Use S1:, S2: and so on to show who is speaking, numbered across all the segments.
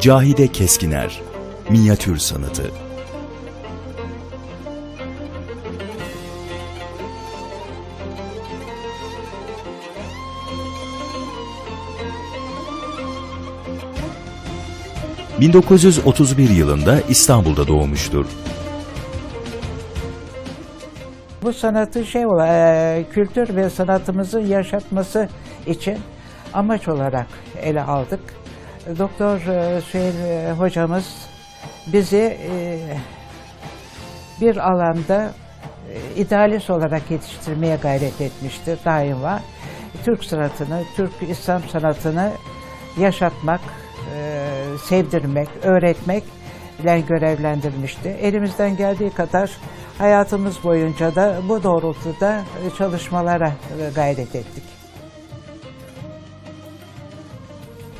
S1: Cahide Keskiner Minyatür Sanatı ...1931 yılında İstanbul'da doğmuştur.
S2: Bu sanatı şey ola- eee, kültür ve sanatımızı yaşatması için amaç olarak ele aldık. Doktor eee, Süheyl eee, hocamız bizi eee, bir alanda idealist olarak yetiştirmeye gayret etmiştir daima. Türk sanatını, Türk İslam sanatını yaşatmak, sevdirmek, öğretmek ile görevlendirmişti. Elimizden geldiği kadar hayatımız boyunca da bu doğrultuda e, çalışmalara e, gayret ettik.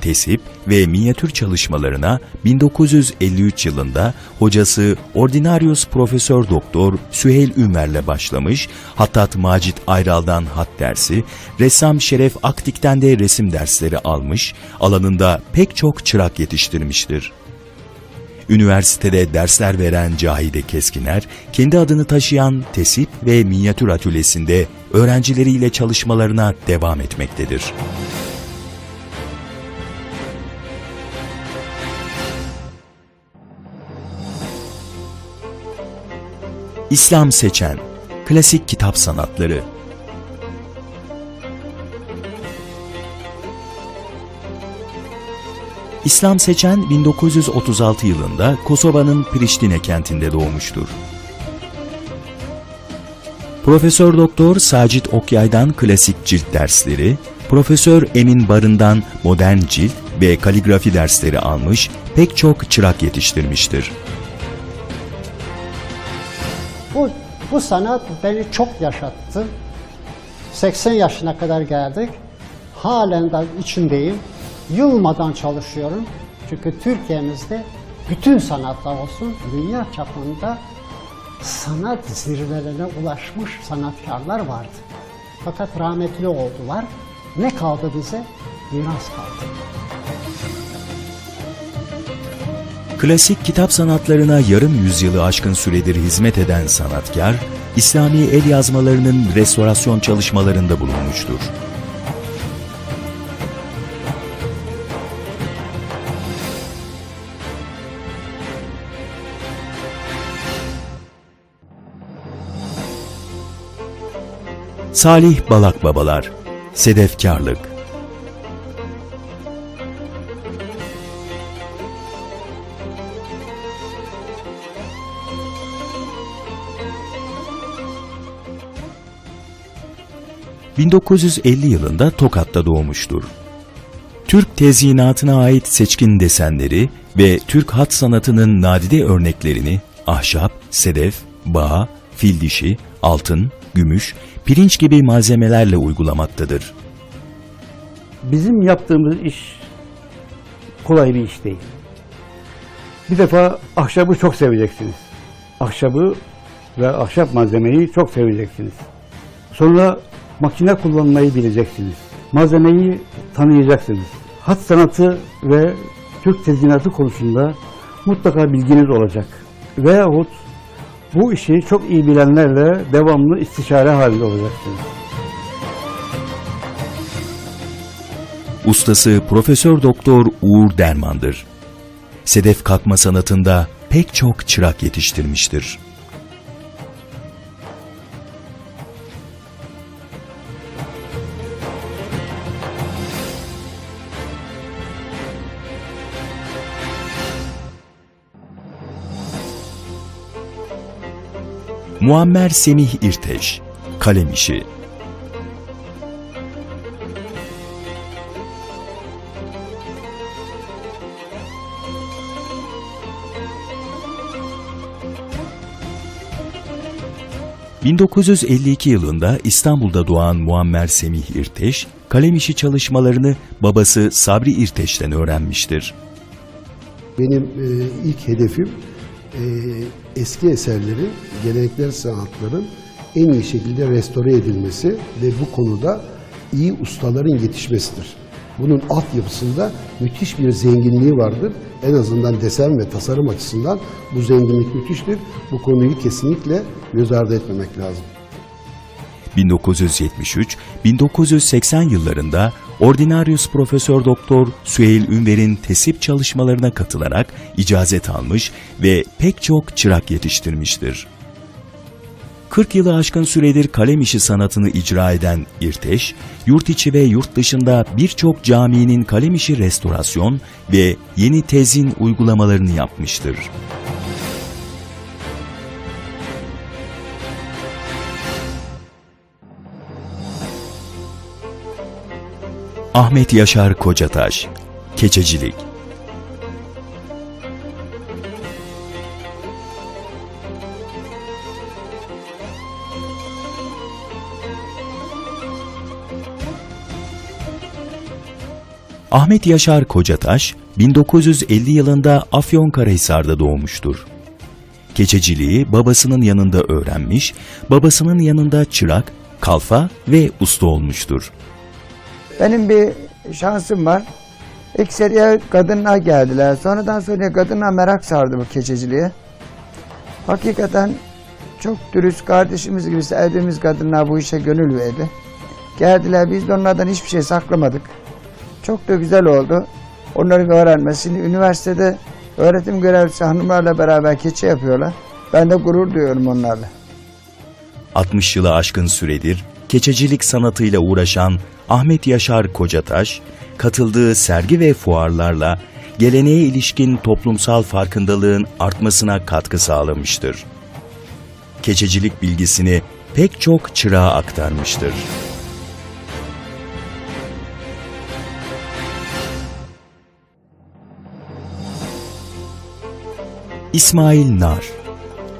S1: Tesip ve minyatür çalışmalarına 1953 yılında hocası Ordinarius Profesör Doktor Süheyl Ünver'le başlamış, Hattat Macit Ayral'dan hat dersi, ressam Şeref Aktik'ten de resim dersleri almış, alanında pek çok çırak yetiştirmiştir. Üniversitede dersler veren Cahide Keskiner, kendi adını taşıyan tesip ve minyatür atölyesinde öğrencileriyle çalışmalarına devam etmektedir. İslam Seçen Klasik Kitap Sanatları İslam Seçen 1936 yılında Kosova'nın Priştine kentinde doğmuştur. Profesör Doktor Sacit Okyay'dan klasik cilt dersleri, Profesör Emin Barın'dan modern cilt ve kaligrafi dersleri almış, pek çok çırak yetiştirmiştir.
S3: Bu, sanat beni çok yaşattı. 80 yaşına kadar geldik. Halen de içindeyim. Yılmadan çalışıyorum. Çünkü Türkiye'mizde bütün sanatlar olsun dünya çapında sanat zirvelerine ulaşmış sanatkarlar vardı. Fakat rahmetli oldular. Ne kaldı bize? Miras kaldı.
S1: Klasik kitap sanatlarına yarım yüzyılı aşkın süredir hizmet eden sanatkar, İslami el yazmalarının restorasyon çalışmalarında bulunmuştur. Salih Balak Babalar, Sedefkarlık ...1950 yılında Tokat'ta doğmuştur. Türk tezyinatına ait seçkin desenleri ve Türk hat sanatının nadide örneklerini ahşap, sedef, bağ, fil dişi, altın, gümüş, pirinç gibi malzemelerle uygulamaktadır.
S4: Bizim yaptığımız iş kolay bir iş değil. Bir defa ahşabı çok seveceksiniz. Ahşabı ve ahşap malzemeyi çok seveceksiniz. Sonra makine kullanmayı bileceksiniz. Malzemeyi tanıyacaksınız. Hat sanatı ve Türk tezyinatı konusunda mutlaka bilginiz olacak. Veyahut bu işi çok iyi bilenlerle devamlı istişare halinde olacaksınız.
S1: Ustası Profesör Doktor Uğur Derman'dır. Sedef kalkma sanatında pek çok çırak yetiştirmiştir. Muammer Semih İrteş, Kalem işi ...1952 yılında İstanbul'da doğan Muammer Semih İrteş, kalem işi çalışmalarını babası Sabri İrteş'ten öğrenmiştir.
S5: Benim e, ilk hedefim eski eserlerin, geleneksel sanatların en iyi şekilde restore edilmesi ve bu konuda iyi ustaların yetişmesidir. bunun altyapısında müthiş bir zenginliği vardır. En azından desen ve tasarım açısından bu zenginlik müthiştir. Bu konuyu kesinlikle göz ardı etmemek lazım.
S1: 1973-1980 yıllarında Ordinarius Profesör Doktor Süheyl Ünver'in tesip çalışmalarına katılarak icazet almış ve pek çok çırak yetiştirmiştir. 40 yılı aşkın süredir kalem işi sanatını icra eden İrteş, yurt içi ve yurt dışında birçok caminin kalem işi restorasyon ve yeni tezin uygulamalarını yapmıştır. Ahmet Yaşar Kocataş, Keçecilik Ahmet Yaşar Kocataş, 1950 yılında Afyonkarahisar'da doğmuştur. Keçeciliği babasının yanında öğrenmiş, babasının yanında çırak, kalfa ve usta olmuştur.
S6: Benim bir şansım var. Ekseriye kadınlar geldiler. Sonradan sonra kadınlar merak sardı bu keçeciliğe. Hakikaten çok dürüst kardeşimiz gibi sevdiğimiz kadınlar bu işe gönül verdi. Geldiler biz de onlardan hiçbir şey saklamadık. Çok da güzel oldu. Onların öğrenmesini üniversitede öğretim görevlisi hanımlarla beraber keçe yapıyorlar. Ben de gurur duyuyorum onlarla.
S1: 60 yılı aşkın süredir keçecilik sanatıyla uğraşan Ahmet Yaşar Kocataş, katıldığı sergi ve fuarlarla geleneğe ilişkin toplumsal farkındalığın artmasına katkı sağlamıştır. Keçecilik bilgisini pek çok çırağa aktarmıştır. İsmail Nar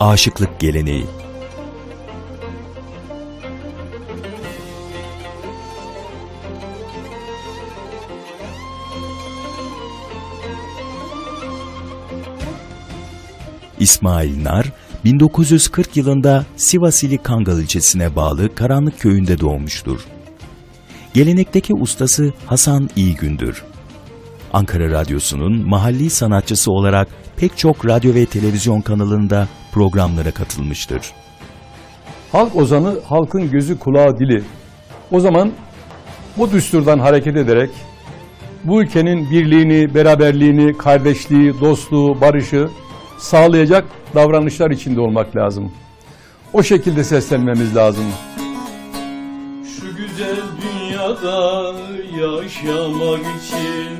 S1: Aşıklık Geleneği İsmail Nar, 1940 yılında Sivas ili Kangal ilçesine bağlı Karanlık köyünde doğmuştur. Gelenekteki ustası Hasan İyigündür. Ankara Radyosu'nun mahalli sanatçısı olarak pek çok radyo ve televizyon kanalında programlara katılmıştır.
S7: Halk ozanı halkın gözü kulağı dili. O zaman bu düsturdan hareket ederek bu ülkenin birliğini, beraberliğini, kardeşliği, dostluğu, barışı sağlayacak davranışlar içinde olmak lazım. O şekilde seslenmemiz lazım.
S8: Şu güzel dünyada yaşamak için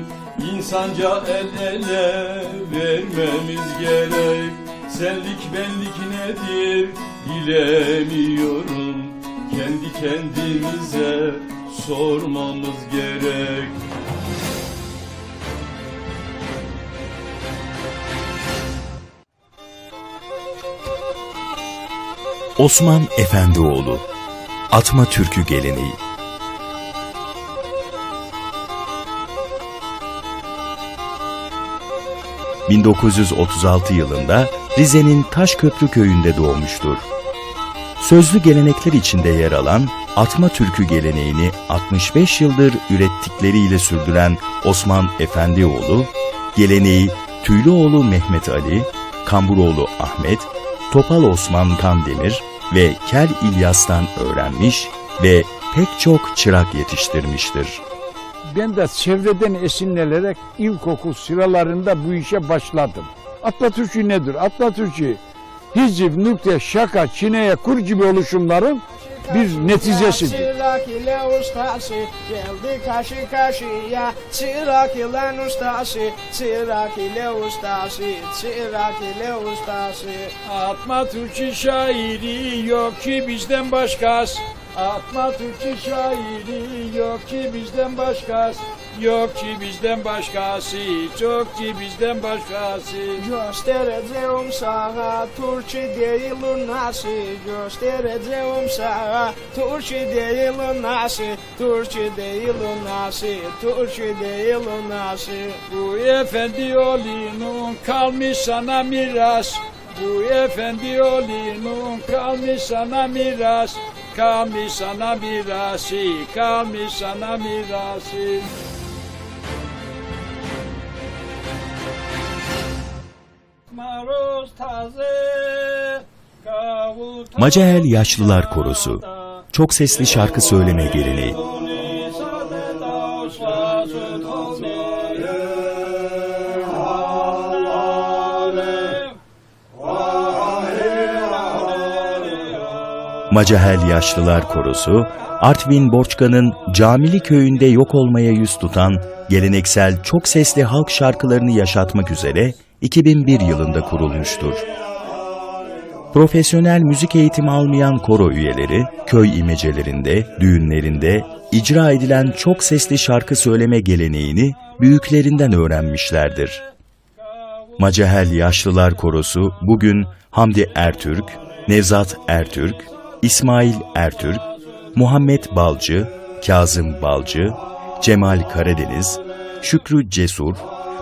S8: insanca el ele vermemiz gerek. Senlik benlik nedir bilemiyorum. Kendi kendimize sormamız gerek.
S1: Osman Efendioğlu Atma Türkü Geleneği ...1936 yılında Rize'nin Taşköprü köyünde doğmuştur. Sözlü gelenekler içinde yer alan atma türkü geleneğini 65 yıldır ürettikleriyle sürdüren Osman Efendioğlu, geleneği Tüylüoğlu Mehmet Ali, Kamburoğlu Ahmet, Topal Osman Kandemir ve Kel İlyas'tan öğrenmiş ve pek çok çırak yetiştirmiştir.
S9: Ben de çevreden esinlenerek ilkokul sıralarında bu işe başladım. Atatürkçü nedir? Atatürkçü hizip, nükte, şaka, çineye, kur gibi oluşumların bir neticesidir.
S10: Çırak ile ustası geldi karşı karşıya Çırak ile ustası Çırak ile ustası Çırak ile ustası
S9: Atma Türkçü şairi yok ki bizden başkası. Atma Türkçü şairi yok ki bizden başkası. Yok ki bizden başkası, çok ki bizden başkası.
S10: Göstereceğim sana Türkçe değil nasıl Göstereceğim sana Türkçe değil nasıl Türkçe değil nasıl Türkçe değil nasıl
S9: Bu efendi oğlunun kalmış sana miras. Bu efendi oğlunun kalmış sana miras. Kalmış sana mirası, kalmış sana mirası.
S1: Macahel Yaşlılar Korosu. çok sesli şarkı söyleme geleneği. Macahel Yaşlılar Korosu, Artvin Borçka'nın Camili köyünde yok olmaya yüz tutan geleneksel çok sesli halk şarkılarını yaşatmak üzere 2001 yılında kurulmuştur. Profesyonel müzik eğitimi almayan koro üyeleri, köy imecelerinde, düğünlerinde icra edilen çok sesli şarkı söyleme geleneğini büyüklerinden öğrenmişlerdir. Macahel Yaşlılar Korosu bugün Hamdi Ertürk, Nevzat Ertürk, İsmail Ertürk, Muhammed Balcı, Kazım Balcı, Cemal Karadeniz, Şükrü Cesur,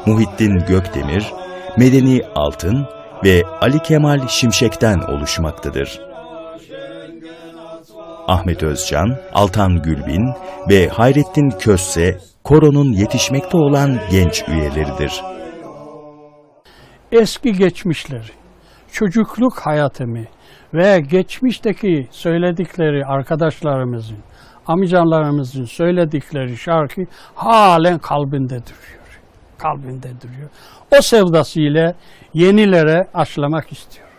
S1: Muhittin Gökdemir, Medeni Altın ve Ali Kemal Şimşek'ten oluşmaktadır. Ahmet Özcan, Altan Gülbin ve Hayrettin Kösse, koronun yetişmekte olan genç üyeleridir.
S11: eski geçmişleri, çocukluk hayatımı ve geçmişteki söyledikleri arkadaşlarımızın, amcalarımızın söyledikleri şarkı halen kalbinde duruyor. Kalbinde duruyor. O sevdasıyla yenilere aşılamak istiyor.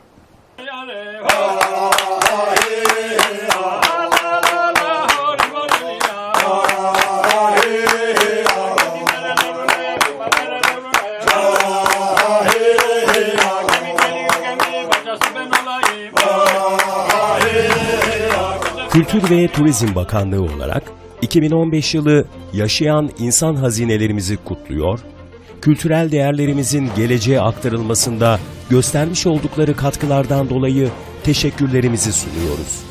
S12: Kültür ve Turizm Bakanlığı olarak 2015 yılı yaşayan insan hazinelerimizi kutluyor, kültürel değerlerimizin geleceğe aktarılmasında göstermiş oldukları katkılardan dolayı teşekkürlerimizi sunuyoruz.